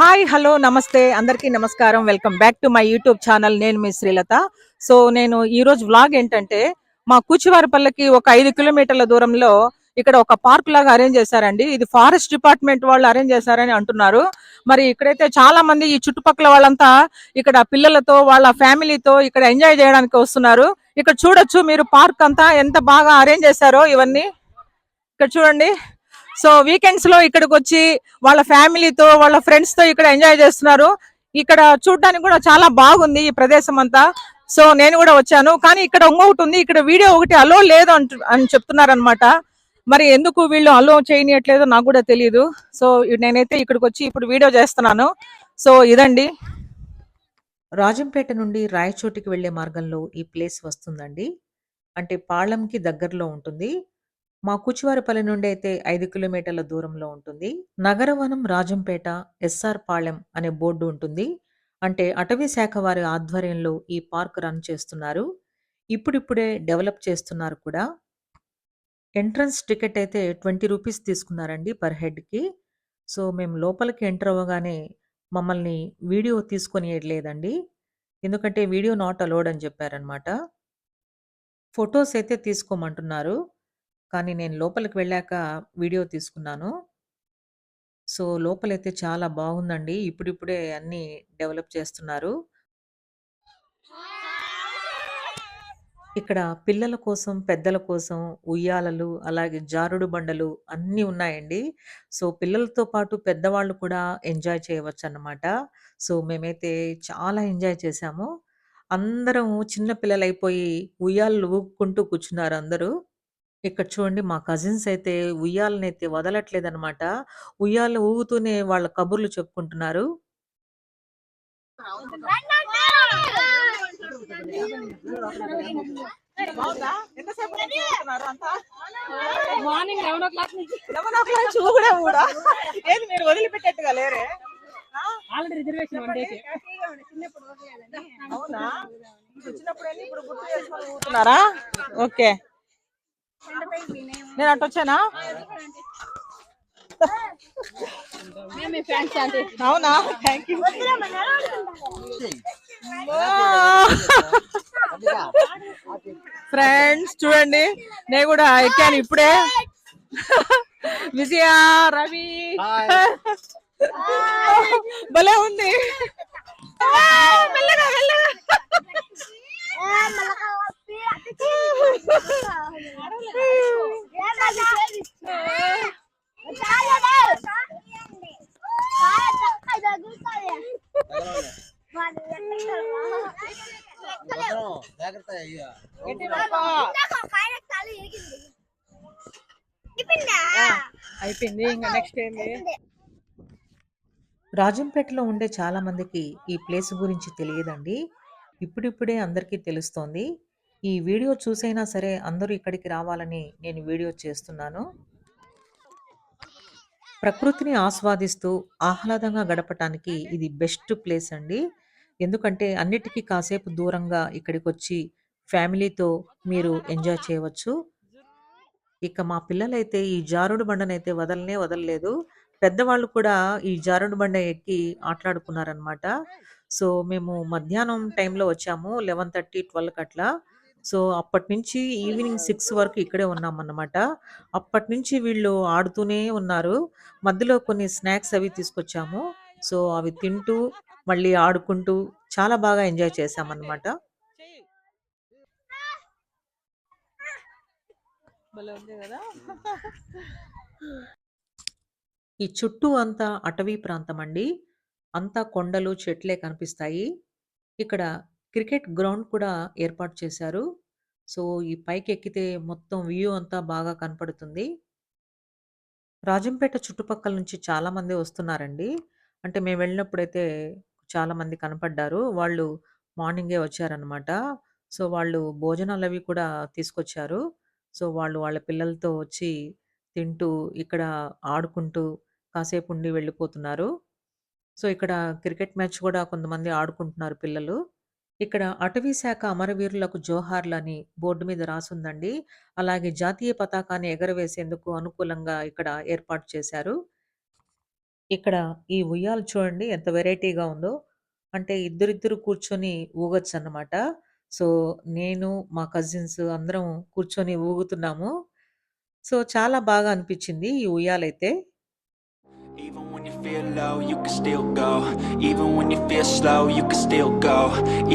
Hi hello నమస్తే. అందరికీ నమస్కారం. Welcome back to my YouTube channel. నేను మీ శ్రీలత. సో నేను ఈ రోజు వ్లాగ్ ఏంటంటే మా కూచివారిపల్లకి ఒక ఐదు కిలోమీటర్ల దూరంలో ఇక్కడ ఒక పార్క్ లాగా అరేంజ్ చేశారండి. ఇది ఫారెస్ట్ డిపార్ట్మెంట్ వాళ్ళు అరేంజ్ చేశారని అంటున్నారు. మరి ఇక్కడైతే చాలా మంది ఈ చుట్టుపక్కల వాళ్ళంతా ఇక్కడ పిల్లలతో వాళ్ళ ఫ్యామిలీతో ఇక్కడ ఎంజాయ్ చేయడానికి వస్తున్నారు. ఇక్కడ చూడొచ్చు మీరు పార్క్ అంతా ఎంత బాగా అరేంజ్ చేశారో ఇవన్నీ. ఇక్కడ చూడండి. సో వీకెండ్స్లో ఇక్కడికి వచ్చి వాళ్ళ ఫ్యామిలీతో వాళ్ళ ఫ్రెండ్స్తో ఇక్కడ ఎంజాయ్ చేస్తున్నారు. ఇక్కడ చూడడానికి కూడా చాలా బాగుంది ఈ ప్రదేశం అంతా. సో నేను కూడా వచ్చాను. కానీ ఇక్కడ ఇంకొకటి ఉంది. ఇక్కడ వీడియో ఒకటి అలో లేదు అంటు అని చెప్తున్నారనమాట మరి ఎందుకు వీళ్ళు అలో చేయనియట్లేదో నాకు కూడా తెలియదు సో నేనైతే ఇక్కడికి వచ్చి ఇప్పుడు వీడియో చేస్తున్నాను. సో ఇదండి. రాజంపేట నుండి రాయచోటికి వెళ్ళే మార్గంలో ఈ ప్లేస్ వస్తుందండి. అంటే పాళంకి దగ్గరలో ఉంటుంది. మా కూచివారిపల్లి నుండి అయితే ఐదు కిలోమీటర్ల దూరంలో ఉంటుంది. నగరవనం రాజంపేట ఎస్ఆర్ పాళెం అనే బోర్డు ఉంటుంది. అంటే అటవీ శాఖ వారి ఆధ్వర్యంలో ఈ పార్క్ రన్ చేస్తున్నారు. ఇప్పుడిప్పుడే డెవలప్ చేస్తున్నారు కూడా. ఎంట్రన్స్ టికెట్ అయితే ట్వంటీ రూపీస్ తీసుకున్నారండి పర్ హెడ్కి. సో మేము లోపలికి ఎంటర్ అవ్వగానే మమ్మల్ని వీడియో తీసుకొని లేదండి ఎందుకంటే వీడియో నాట్ అలౌడ్ అని చెప్పారనమాట ఫొటోస్ అయితే తీసుకోమంటున్నారు. కానీ నేను లోపలికి వెళ్ళాక వీడియో తీసుకున్నాను. సో, లోపలైతే చాలా బాగుందండి. ఇప్పుడిప్పుడే అన్నీ డెవలప్ చేస్తున్నారు. ఇక్కడ పిల్లల కోసం, పెద్దల కోసం ఉయ్యాలలు, అలాగే జారుడు బండలు అన్నీ ఉన్నాయండి. సో, పిల్లలతో పాటు పెద్దవాళ్ళు కూడా ఎంజాయ్ చేయవచ్చు అన్నమాట సో, మేమైతే చాలా ఎంజాయ్ చేశాము. అందరం చిన్న పిల్లలైపోయి ఉయ్యాలలు ఊగుకుంటూ కూర్చున్నారు అందరూ. ఇక్కడ చూడండి మా కజిన్స్ అయితే ఉయ్యాలనైతే వదలట్లేదనమాట. ఉయ్యాల ఊగుతూనే వాళ్ళ కబుర్లు చెప్పుకుంటున్నారు. మార్నింగ్ కూడా ఏది మీరు వదిలిపెట్టేట్టుగా లేరే ఆల్రెడీ రిజర్వేషన్ వన్ డేకి అవునా? చిన్నప్పుడు వెళ్ళి ఇప్పుడు గుర్తు చేసుకొని ఊగుతున్నారా? ఓకే. నేను అటు వచ్చానా? అవునా? థ్యాంక్ యూ ఫ్రెండ్స్ చూడండి. నేను కూడా ఎక్కాను ఇప్పుడే. విజయ రవి. భలే ఉంది. మెల్లగా మెల్లగా. అయిపోయింది. ఇంకా నెక్స్ట్ ఏంది రాజంపేటలో ఉండే చాలా మందికి ఈ ప్లేస్ గురించి తెలియదండి. ఇప్పుడిప్పుడే అందరికీ తెలుస్తోంది. ఈ వీడియో చూసైనా సరే అందరూ ఇక్కడికి రావాలని నేను వీడియో చేస్తున్నాను. ప్రకృతిని ఆస్వాదిస్తూ ఆహ్లాదంగా గడపటానికి ఇది బెస్ట్ ప్లేస్ అండి. ఎందుకంటే అన్నిటికీ కాసేపు దూరంగా ఇక్కడికి వచ్చి ఫ్యామిలీతో మీరు ఎంజాయ్ చేయవచ్చు. ఇక మా పిల్లలైతే ఈ జారుడు బండనైతే వదలనే వదలలేదు. పెద్దవాళ్ళు కూడా ఈ జారుడు బండ ఎక్కి ఆటలాడుకున్నారనమాట సో మేము మధ్యాహ్నం టైంలో వచ్చాము లెవెన్ థర్టీ ట్వెల్వ్ అట్లా సో అప్పటి నుంచి ఈవినింగ్ సిక్స్ వరకు ఇక్కడే ఉన్నామన్నమాట. అప్పటి నుంచి వీళ్ళు ఆడుతూనే ఉన్నారు. మధ్యలో కొన్ని స్నాక్స్ అవి తీసుకొచ్చాము. సో అవి తింటూ మళ్ళీ ఆడుకుంటూ చాలా బాగా ఎంజాయ్ చేశామన్నమాట. ఈ చుట్టూ అంతా అటవీ ప్రాంతం అండి. అంతా కొండలు చెట్లే కనిపిస్తాయి. ఇక్కడ క్రికెట్ గ్రౌండ్ కూడా ఏర్పాటు చేశారు. సో ఈ పైకి ఎక్కితే మొత్తం వ్యూ అంతా బాగా కనపడుతుంది. రాజంపేట చుట్టుపక్కల నుంచి చాలా మంది వస్తున్నారండి. అంటే మేము వెళ్ళినప్పుడైతే చాలా మంది కనపడ్డారు. వాళ్ళు మార్నింగే వచ్చారనమాట సో వాళ్ళు భోజనాలు అవి కూడా తీసుకొచ్చారు. సో వాళ్ళు వాళ్ళ పిల్లలతో వచ్చి తింటూ ఇక్కడ ఆడుకుంటూ కాసేపు ఉండి వెళ్ళిపోతున్నారు సో ఇక్కడ క్రికెట్ మ్యాచ్ కూడా కొంతమంది ఆడుకుంటున్నారు పిల్లలు ఇక్కడ అటవీ శాఖ అమరవీరులకు జోహార్లని బోర్డు మీద రాసుందండి అలాగే జాతీయ పతాకాన్ని ఎగరవేసేందుకు అనుకూలంగా ఇక్కడ ఏర్పాటు చేశారు ఇక్కడ ఈ ఉయ్యాల చూడండి ఎంత వెరైటీగా ఉందో. అంటే ఇద్దరిద్దరు కూర్చొని ఊగొచ్చన్నమాట. సో, నేను మా కజిన్స్ అందరం కూర్చొని ఊగుతున్నాము. సో, చాలా బాగా అనిపిచ్చింది ఈ ఉయ్యాలైతే. Even when you feel low, you can still go. Even when you feel slow, you can still go.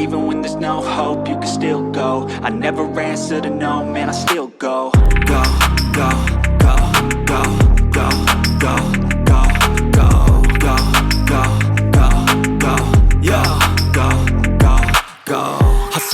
Even when there's no hope, you can still go. I never answer to no, man, I still go. Go, go, go, go, go, go, go, go,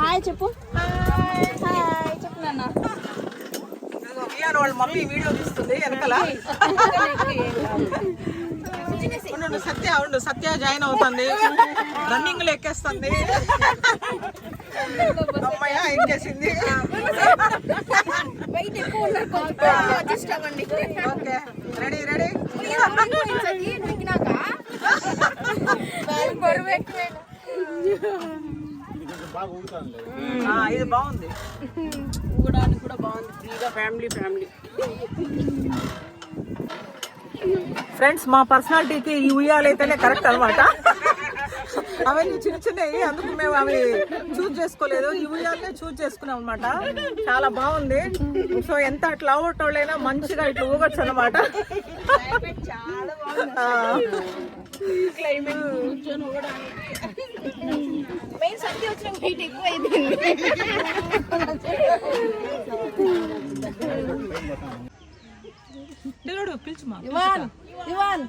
hi చెప్పు. Hi చెప్పు నాన్న. వాళ్ళ mummy video తీస్తుంది వెనకాల. ఉండు, సత్య ఉండు. సత్య join అవుతుంది. రన్నింగ్లో ఎక్కేస్తుంది. అమ్మాయ ఎక్కేసింది ఓకే రెడీ రెడీ ఇది బాగుంది. ఊగడానికి కూడా బాగుంది. ఫ్రీగా ఫ్యామిలీ ఫ్యామిలీ. ఫ్రెండ్స్ మా పర్సనాలిటీకి ఈ ఉయ్యాలైతేనే కరెక్ట్ అనమాట అవన్నీ చిన్న చిన్నవి అందుకు మేము అవి చూజ్ చేసుకోలేదు. ఈ ఉయ్యాలనే చూజ్ చేసుకున్నాం అనమాట చాలా బాగుంది. సో ఎంత అట్లా అవటోళ్ళైనా మంచిగా ఇట్లా ఊగొచ్చు అనమాట మెయిన్ సంధి వచ్చిన ఎక్కువ ఇవాన్ ఇవాన్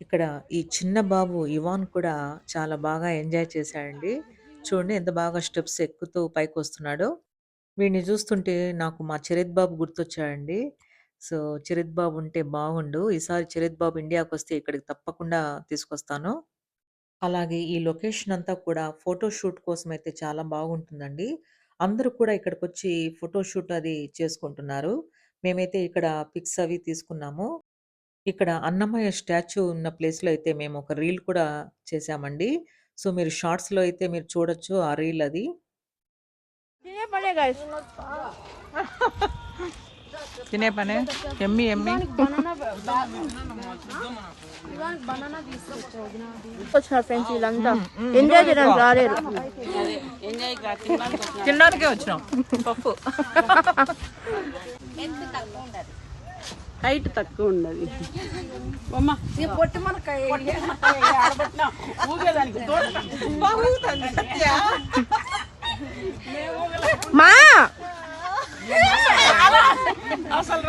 ఇక్కడ ఈ చిన్న బాబు ఇవాన్ కూడా చాలా బాగా ఎంజాయ్ చేశాడండి. చూడండి ఎంత బాగా స్టెప్స్ ఎక్కుతూ పైకి వస్తున్నాడు. వీడిని చూస్తుంటే నాకు మా చరిత్ బాబు గుర్తొచ్చాడండి. సో చరిత్ బాబు ఉంటే బాగుండు. ఈసారి చరిత్ బాబు ఇండియాకి వస్తే ఇక్కడికి తప్పకుండా తీసుకొస్తాను. అలాగే ఈ లొకేషన్ అంతా కూడా ఫోటో షూట్ కోసం అయితే చాలా బాగుంటుందండి. అందరూ కూడా ఇక్కడికి వచ్చి ఫోటో షూట్ అది చేసుకుంటున్నారు. మేమైతే ఇక్కడ పిక్స్ అవి తీసుకున్నాము. ఇక్కడ అన్నమయ్య స్టాచ్యూ ఉన్న ప్లేస్‌లో అయితే మేము ఒక రీల్ కూడా చేశామండి. సో, మీరు షార్ట్స్‌లో అయితే మీరు చూడొచ్చు ఆ రీల్ అది. ये पड़ेगा कितने बने यम्मी यम्मी ఫెన్సీ ఇదంతా ఎంజాయ్ చేయడానికి రాలేరు తినడానికే వచ్చినాం పప్పు హైట్ తక్కువ ఉండదు పొట్టి మనకాయ ఊగేదానికి మా! అసలు